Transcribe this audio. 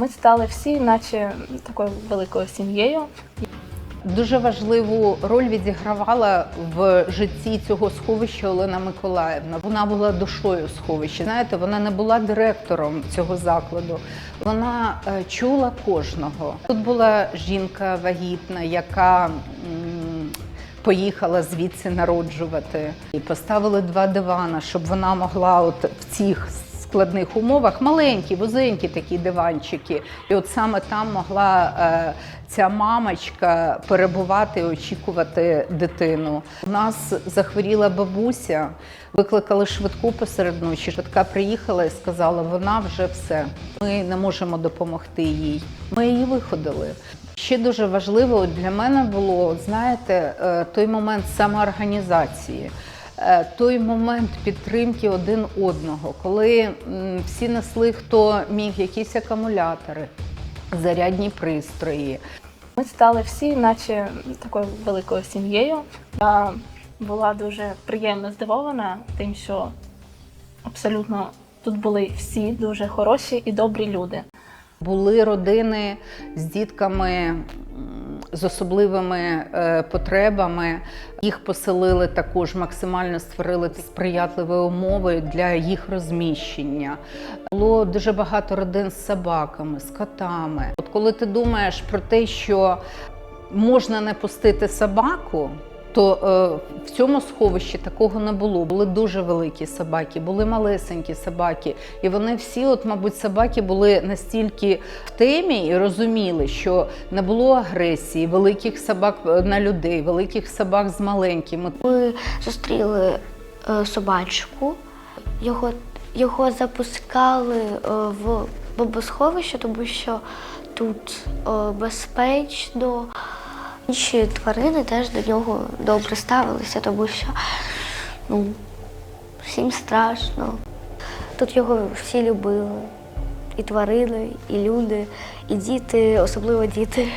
Ми стали всі, наче такою великою сім'єю. Дуже важливу роль відігравала в житті цього сховища Олена Миколаївна. Вона була душою сховища. Знаєте, вона не була директором цього закладу. Вона е, чула кожного. Тут була жінка вагітна, яка поїхала звідси народжувати. І поставили два дивана, щоб вона могла от в цих складних умовах маленькі, вузенькі такі диванчики. І от саме там могла е, ця мамочка перебувати очікувати дитину. У нас захворіла бабуся, викликали швидку посеред ночі. Швидка приїхала і сказала, вона вже все. Ми не можемо допомогти їй. Ми її виходили. Ще дуже важливо для мене було, знаєте, е, той момент самоорганізації. Е, Той момент підтримки один одного, коли всі несли, хто міг якісь акумулятори, зарядні пристрої. Ми стали всі, наче такою великою сім'єю. Я була дуже приємно здивована тим, що абсолютно тут були всі дуже хороші і добрі люди. Були родини з дітками з особливими е, потребами. Їх поселили також максимально створили сприятливі умови для їх розміщення. Було дуже багато родин з собаками, з котами. От коли ти думаєш про те, що можна не пустити собаку. То е, в цьому сховищі такого не було. Були дуже великі собаки, були малесенькі собаки, і вони всі, от, мабуть, собаки були настільки в темі і розуміли, що не було агресії, великих собак е, на людей, великих собак з маленькими. Ми зустріли е, собачку, його, його запускали е, в бомбосховище, тому що тут е, безпечно. Інші тварини теж до нього добре ставилися, тому що ну, всім страшно. Тут його всі любили. І тварини, і люди, і діти, особливо діти.